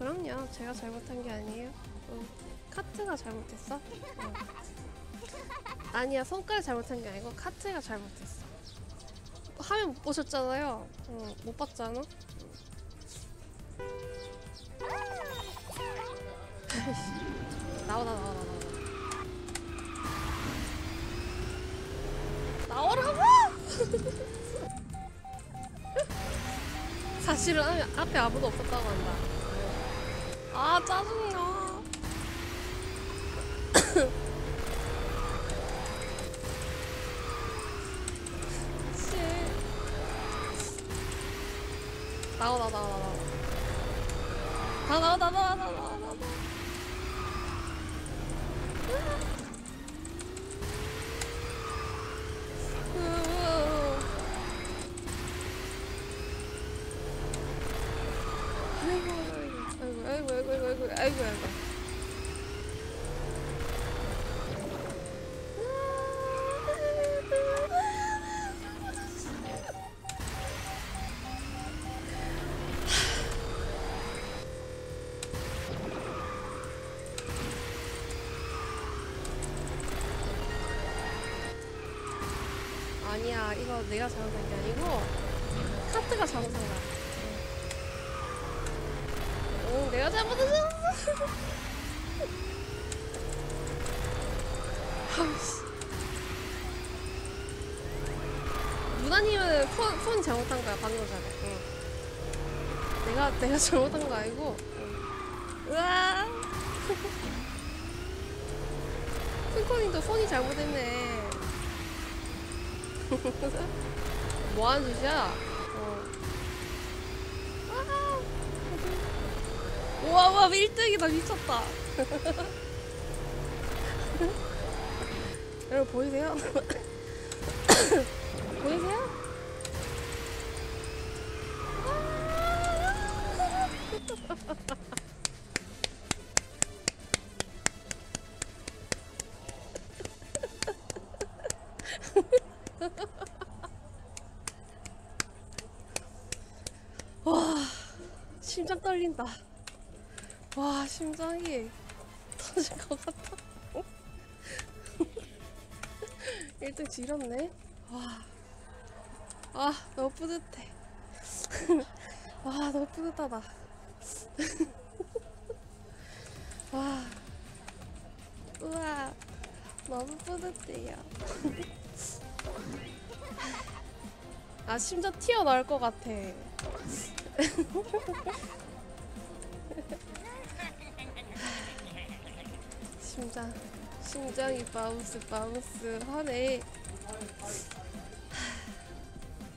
그럼요. 제가 잘못한 게 아니에요. 응. 카트가 잘못했어? 응. 아니야, 손가락 잘못한 게 아니고 카트가 잘못했어. 화면 못 보셨잖아요. 응, 못 봤잖아. 나오다 나오다 나오다. 나오라고! 사실은 앞에 아무도 없었다고 한다. 아 짜증나. 씨. 나와 나와 나와 나와. 다 나와 나와 나와 나와 나와. 나와. 아이고 아이고 아이고 아이고 아이고. 아니야 이거 내가 잘못한 게 아니고 카트가 잘못한 거야. 응 내가 잘못했어 누나님은 폰, 폰 잘못한 거야 방금 전에 응. 내가 내가 잘못한 거 아니고 응. 으아 큰코님도 폰이 잘못했네 뭐 하는 짓이야? 어. 아. 우와, 우와, 1등이다. 미쳤다. 여러분, 보이세요? 보이세요? 와, 심장 떨린다. 와, 심장이 터질 것 같아. 1등 지렸네. 와, 아, 너무 뿌듯해. 와, 너무 뿌듯하다. 와, 우와, 너무 뿌듯해요. 아, 심장 튀어나올 것 같아. 심장 심장이 바운스 바운스 하네